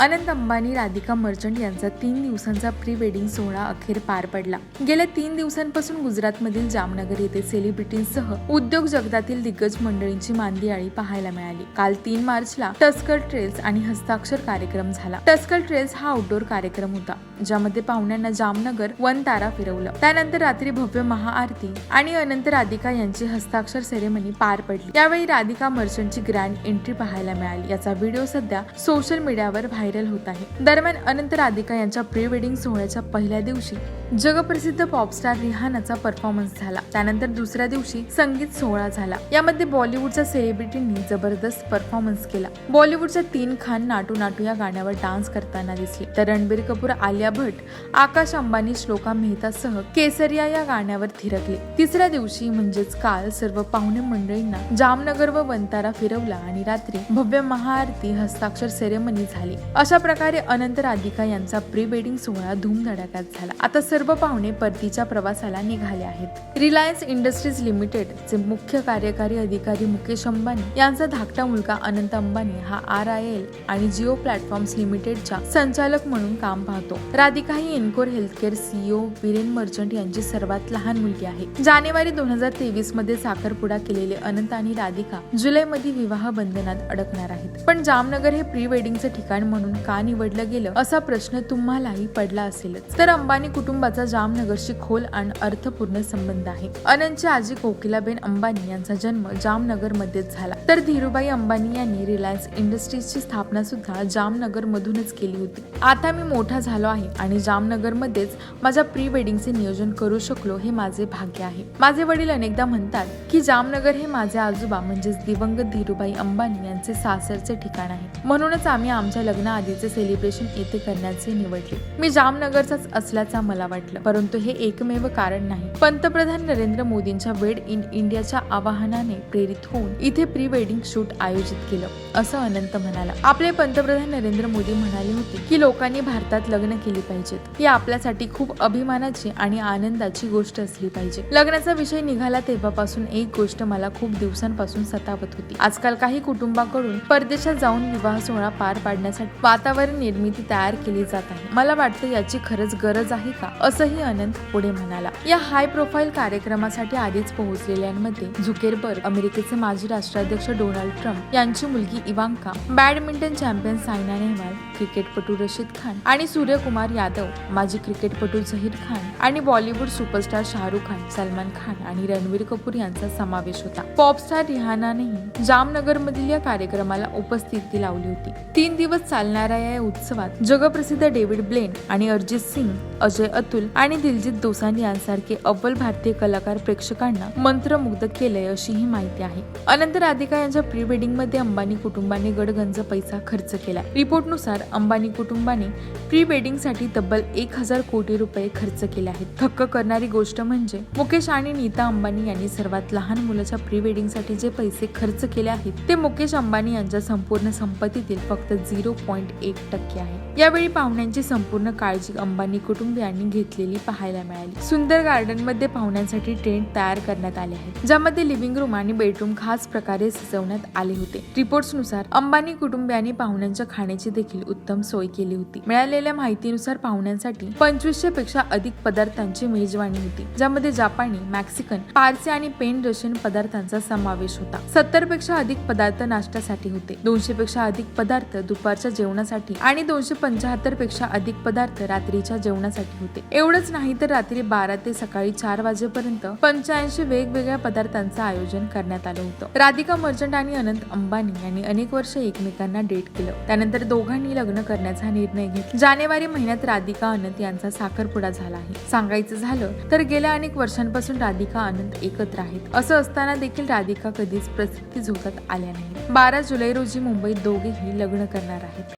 Anant Ambani Radhika merchant यांचा तीन दिवसांचा प्री वेडिंग सोहळा अखेर पार पडला. गेल्या तीन दिवसांपासून गुजरातमधील जामनगर येथे सेलिब्रिटींसह उद्योग जगतातील दिग्गज मंडळींची मांदियाळी पाहायला मिळाली. काल तीन मार्चला टस्कर ट्रेल्स आणि हस्ताक्षर कार्यक्रम झाला. टस्कर ट्रेल्स हा आउटडोर कार्यक्रम होता ज्यामध्ये पाहुण्यांना जामनगर वन तारा फिरवलं. त्यानंतर रात्री भव्य महाआरती आणि अनंत राधिका यांची हस्ताक्षर सेरेमनी पार पडली. यावेळी राधिका मर्चंटची ग्रँड एंट्री पाहायला मिळाली. याचा व्हिडिओ सध्या सोशल मीडियावर व्हायरल होत आहे. दरम्यान अनंत राधिका यांच्या प्री वेडिंग सोहळ्याच्या पहिल्या दिवशी जगप्रसिद्ध पॉपस्टार रिहानाचा परफॉर्मन्स झाला. त्यानंतर दुसऱ्या दिवशी संगीत सोहळा झाला. यामध्ये बॉलिवूडच्या सेलिब्रिटींनी जबरदस्त परफॉर्मन्स केला. बॉलिवूडच्या तीन खान नाटू नाटू या गाण्यावर डान्स करताना दिसले. तर रणबीर कपूर आलिया भट आकाश अंबानी श्लोका मेहतासह केसरिया या गाण्यावर थिरकले. तिसऱ्या दिवशी म्हणजेच काल सर्व पाहुणे मंडळींना जामनगर व वंतारा फिरवला आणि रात्री भव्य महाआरती हस्ताक्षर सेरेमनी झाली. अशा प्रकारे अनंत राधिका यांचा प्री वेडिंग सोहळा धूमधडाक्यात झाला. आता सर्व पाहुणे परतीच्या प्रवासाला निघाले आहेत. रिलायन्स इंडस्ट्रीज लिमिटेड चे मुख्य कार्यकारी अधिकारी मुकेश अंबानी यांचा धाकटा मुलगा अनंत अंबानी हा आर आय एल आणि जिओ प्लॅटफॉर्म्स लिमिटेडच्या संचालक म्हणून काम पाहतो. राधिका ही Encore Healthcare CEO Viren Merchant यांची सर्वात लहान मुलगी आहे. जानेवारी दोन हजार तेवीसमध्ये साखरपुडा केलेले अनंत आणि राधिका जुलैमध्ये विवाह बंधनात अडकणार आहेत. पण जामनगर हे प्री वेडिंगचं ठिकाण म्हणून का निवडलं गेलं असा प्रश्न तुम्हालाही पडला असेलच. तर अंबानी कुटुंबाचा जामनगरशी खोल आणि अर्थपूर्ण संबंध आहे. अनंतची आजी कोकिलाबेन अंबानी यांचा जन्म जामनगर मध्येच झाला. तर धीरूबाई अंबानी यांनी रिलायन्स इंडस्ट्रीजची स्थापना सुद्धा जामनगर मधूनच केली होती. आता मी मोठा झालो आहे आणि जामनगर मध्येच माझ्या प्री वेडिंगचे नियोजन करू शकलो हे माझे भाग्य आहे. माझे वडील अनेकदा म्हणतात की जामनगर हे माझे आजोबा म्हणजेच दिवंगत धीरूबाई अंबानी यांचे सासरचे ठिकाण आहे. म्हणूनच आम्ही आमच्या लग्नाआधीचे सेलिब्रेशन येथे करण्याचे निवडले. मी जामनगरचाच असल्याचा मला वाटतं. वाटलं. परंतु हे एकमेव कारण नाही. पंतप्रधान नरेंद्र मोदींच्या वेड इन इंडियाच्या आवाहनाने प्रेरित होऊन इथे प्री वेडिंग शूट आयोजित केलं असं अनंत म्हणाला. आपले पंतप्रधान नरेंद्र मोदी म्हणाले होते की लोकांनी भारतात लग्न केली पाहिजेत. ही आपल्यासाठी खूप अभिमानाची आणि आनंदाची गोष्ट असली पाहिजे. लग्नाचा विषय निघाला तेव्हापासून एक गोष्ट मला खूप दिवसांपासून सतावत होती. आजकाल काही कुटुंबाकडून परदेशात जाऊन विवाह सोहळा पार पाडण्यासाठी वातावरण निर्मिती तयार केली जात आहे. मला वाटतं याची खरंच गरज आहे का? असंही अनंत पुढे म्हणाला या हाय प्रोफाईल कार्यक्रमासाठी आधीच पोहोचलेल्यांमध्ये झुकेरबर्ग अमेरिकेचे माजी राष्ट्राध्यक्ष डोनाल्ड ट्रम्प यांची मुलगी Ivanka badminton champion Saina Nehwal क्रिकेटपटू रशीद खान आणि सूर्यकुमार यादव माजी क्रिकेटपटू झहीर खान आणि बॉलिवूड सुपरस्टार शाहरुख खान सलमान खान आणि रणवीर कपूर यांचा समावेश होता. पॉपस्टार रिहानानेही जामनगर मधील या कार्यक्रमाला उपस्थिती लावली होती. तीन दिवस चालणाऱ्या या उत्सवात जगप्रसिद्ध डेव्हिड ब्लेन आणि अरिजित सिंग अजय अतुल आणि दिलजित दोसांनी यांसारखे अव्वल भारतीय कलाकार प्रेक्षकांना मंत्रमुग्ध केलंय अशी ही माहिती आहे. अनंत राधिका यांच्या प्री वेडिंगमध्ये अंबानी कुटुंबाने गडगंज पैसा खर्च केला रिपोर्टनुसार अंबानी कुटुंबाने प्री वेडिंगसाठी तब्बल एक हजार कोटी रुपये खर्च केले आहेत. थक्क करणारी गोष्ट म्हणजे मुकेश आणि नीता अंबानी यांनी सर्वात लहान मुलाच्या प्री वेडिंगसाठी जे पैसे खर्च केले आहेत ते मुकेश अंबानी यांच्या संपूर्ण संपत्तीतील फक्त झिरो पॉईंट एक टक्के आहे. यावेळी पाहुण्यांची संपूर्ण काळजी अंबानी कुटुंबियांनी घेतलेली पाहायला मिळाली. सुंदर गार्डनमध्ये पाहुण्यांसाठी टेंट तयार करण्यात आले आहे ज्यामध्ये लिव्हिंग रूम आणि बेडरूम खास प्रकारे सजवण्यात आले होते. रिपोर्ट्सनुसार अंबानी कुटुंबियांनी पाहुण्यांच्या खाण्याची देखील उत्तम सोय केली होती. मिळालेल्या माहितीनुसार पाहुण्यांसाठी पंचवीसशे पेक्षा अधिक पदार्थांची मेजवानी होती ज्यामध्ये जापानी मॅक्सिकन पारसी आणि पेन रशियन पदार्थांचा समावेश होता. सत्तरपेक्षा अधिक पदार्थ नाश्त्यासाठी होते दोनशे पेक्षा अधिक पदार्थ दुपारच्या जेवणासाठी आणि दोनशे पंचाहत्तरपेक्षा अधिक पदार्थ रात्रीच्या जेवणासाठी होते. एवढंच नाही तर रात्री बारा ते सकाळी चार वाजेपर्यंत पंच्याऐंशी वेगवेगळ्या पदार्थांचं आयोजन करण्यात आलं होतं. राधिका मर्चंट आणि अनंत अंबानी यांनी अनेक वर्ष एकमेकांना डेट केलं. त्यानंतर दोघांनी लग्न करण्याचा निर्णय घेतला. जानेवारी महिन्यात राधिका अनंत यांचा साखरपुडा झाला आहे. सांगायचं झालं तर गेल्या अनेक वर्षांपासून राधिका अनंत एकत्र आहेत. असं असताना देखील राधिका कधीच प्रसिद्धी झोतात आल्या नाही बारा जुलै रोजी मुंबईत दोघेही लग्न करणार आहेत.